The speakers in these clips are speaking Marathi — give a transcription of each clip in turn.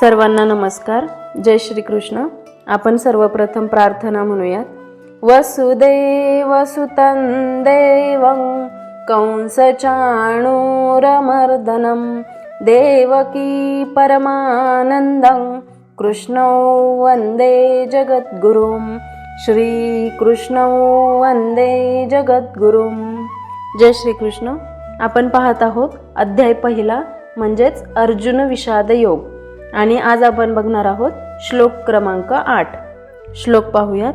सर्वांना नमस्कार. जय श्री कृष्ण आपण सर्वप्रथम प्रार्थना म्हणूयात. वसुदेव सुतं देवं कंसचाणूरमर्दनं देवकी परमानन्दं कृष्णौ वन्दे जगद्गुरुं श्रीकृष्णौ वन्दे जगद्गुरुं. जय श्रीकृष्ण. आपण पाहत आहोत अध्याय पहिला म्हणजेच अर्जुन विषाद योग. आणि आज आपण बघणार आहोत श्लोक क्रमांक आठ. श्लोक पाहूयात.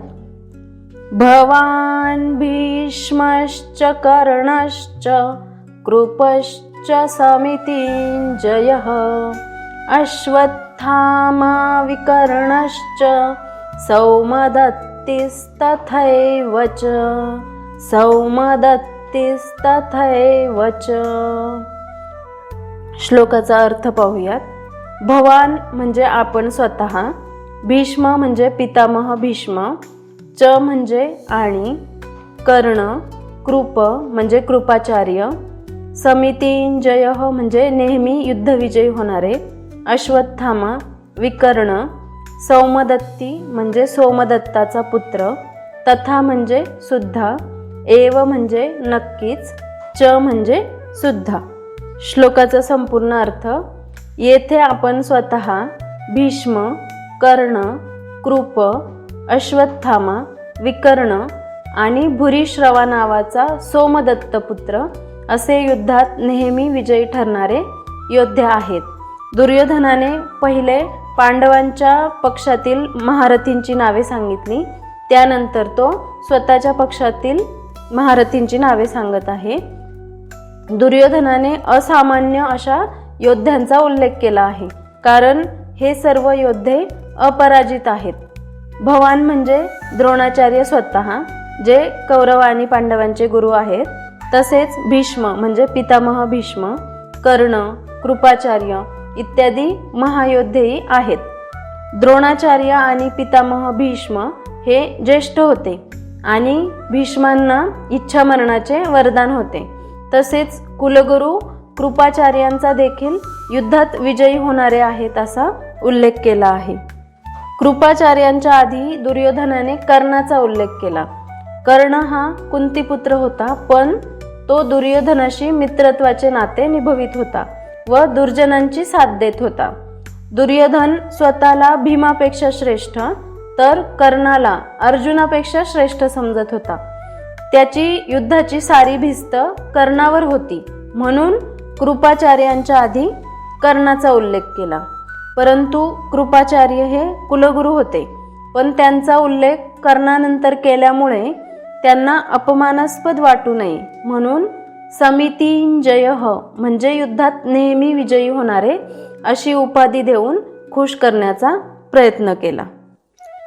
भवान भीष्मश्च कर्णश्च कृपश्च समितींजय अश्वत्थामा विकर्णश्च सौमदत्तिस्तथैव च सौमदत्तिस्तथैव च। श्लोकाचा अर्थ पाहूयात. भवान म्हणजे आपण स्वतः भीष्म म्हणजे पितामह भीष्म च म्हणजे आणि कर्ण कृप म्हणजे कृपाचार्य समितींजय म्हणजे नेहमी युद्धविजयी होणारे अश्वत्थामा विकर्ण सौमदत्ती म्हणजे सोमदत्ताचा पुत्र तथा म्हणजे सुद्धा एव म्हणजे नक्कीच च म्हणजे सुद्धा. श्लोकाचा संपूर्ण अर्थ येथे आपण स्वतः भीष्म कर्ण कृप अश्वत्थामा विकर्ण आणि भुरीश्रवा नावाचा सोमदत्तपुत्र असे युद्धात नेहमी विजयी ठरणारे योद्धे आहेत. दुर्योधनाने पहिले पांडवांच्या पक्षातील महारथींची नावे सांगितली. त्यानंतर तो स्वतःच्या पक्षातील महारथींची नावे सांगत आहे. दुर्योधनाने असामान्य अशा योद्ध्यांचा उल्लेख केला आहे. कारण हे सर्व योद्धे अपराजित आहेत. भवान म्हणजे द्रोणाचार्य स्वतः जे कौरव आणि पांडवांचे गुरु आहेत. तसेच भीष्म म्हणजे पितामह भीष्म कर्ण कृपाचार्य इत्यादी महायोद्धेही आहेत. द्रोणाचार्य आणि पितामह भीष्म हे ज्येष्ठ होते आणि भीष्मांना इच्छामरणाचे वरदान होते. तसेच कुलगुरू कृपाचार्यांचा देखील युद्धात विजयी होणारे आहेत असा उल्लेख केला आहे. कृपाचार्यांच्या आधी दुर्योधनाने कर्णाचा उल्लेख केला. कर्ण हा कुंतीपुत्र होता पण तो दुर्योधनाशी मित्रत्वाचे नाते निभवित होता व दुर्जनांची साथ देत होता. दुर्योधन स्वतःला भीमापेक्षा श्रेष्ठ तर कर्णाला अर्जुनापेक्षा श्रेष्ठ समजत होता. त्याची युद्धाची सारी भिस्त कर्णावर होती म्हणून कृपाचार्यांच्या आधी कर्णाचा उल्लेख केला. परंतु कृपाचार्य हे कुलगुरू होते. पण त्यांचा उल्लेख कर्णानंतर केल्यामुळे त्यांना अपमानास्पद वाटू नये. म्हणून समितींजय म्हणजे युद्धात नेहमी विजयी होणारे अशी उपाधी देऊन खुश करण्याचा प्रयत्न केला.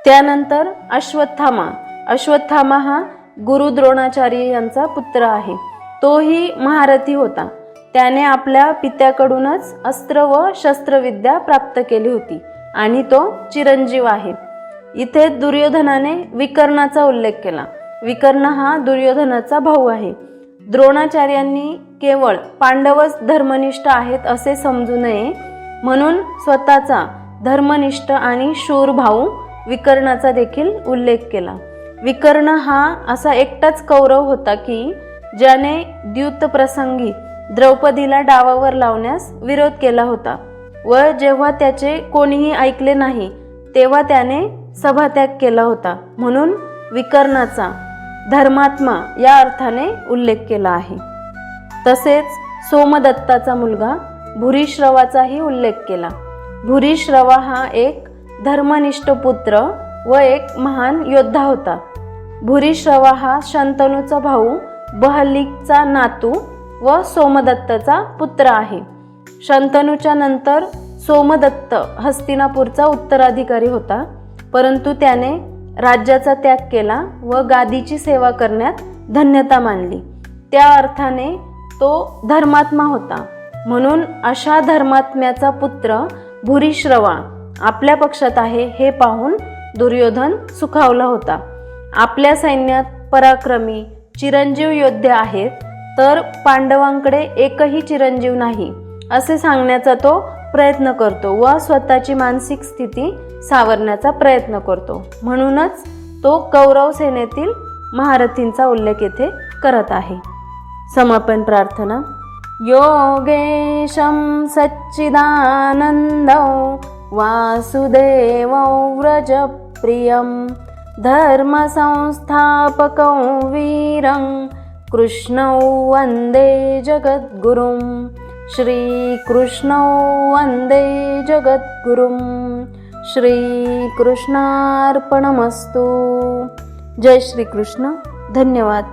त्यानंतर अश्वत्थामा. अश्वत्थामा हा गुरु द्रोणाचार्य यांचा पुत्र आहे. तोही महारथी होता. त्याने आपल्या पित्याकडूनच अस्त्र व शस्त्रविद्या प्राप्त केली होती आणि तो चिरंजीव आहे. इथे दुर्योधनाने विकर्णाचा उल्लेख केला. विकर्ण हा दुर्योधनाचा भाऊ आहे. द्रोणाचार्यांनी केवळ पांडवच धर्मनिष्ठ आहेत असे समजू नये म्हणून स्वतःचा धर्मनिष्ठ आणि शूर भाऊ विकर्णाचा देखील उल्लेख केला. विकर्ण हा असा एकटाच कौरव होता की ज्याने द्युतप्रसंगी प्रसंगी द्रौपदीला डावावर लावण्यास विरोध केला होता. व जेव्हा त्याचे कोणीही ऐकले नाही तेव्हा त्याने सभात्याग केला होता. म्हणून विकर्णाचा धर्मात्मा या अर्थाने उल्लेख केला आहे. तसेच सोमदत्ताचा मुलगा भूरिश्रवाचाही उल्लेख केला. भूरिश्रवा हा एक धर्मनिष्ठ पुत्र व एक महान योद्धा होता. भूरिश्रवा हा शंतनूचा भाऊ बहलिकचा नातू व सोमदत्तचा पुत्र आहे. शंतनूच्या नंतर सोमदत्त हस्तिनापूरचा उत्तराधिकारी होता परंतु त्याने राज्याचा त्याग केला व गादीची सेवा करण्यात धन्यता मानली. त्या अर्थाने तो धर्मात्मा होता. म्हणून अशा धर्मात्म्याचा पुत्र भूरिश्रवा आपल्या पक्षात आहे हे पाहून दुर्योधन सुखावला होता. आपल्या सैन्यात पराक्रमी चिरंजीव योद्धे आहेत तर पांडवांकडे एकही चिरंजीव नाही असे सांगण्याचा तो प्रयत्न करतो व स्वतःची मानसिक स्थिती सावरण्याचा प्रयत्न करतो. म्हणूनच तो कौरव सेनेतील महारथींचा उल्लेख येथे करत आहे. समापन प्रार्थना. योगेशं सच्चिदानन्दौ वासुदेवौ व्रजप्रियं धर्मसंस्थापकौ वीरं कृष्णौ वन्दे जगद्गुरुं। श्रीकृष्णौ वन्दे जगद्गुरुं। श्रीकृष्णार्पणमस्तु जय श्रीकृष्ण धन्यवाद।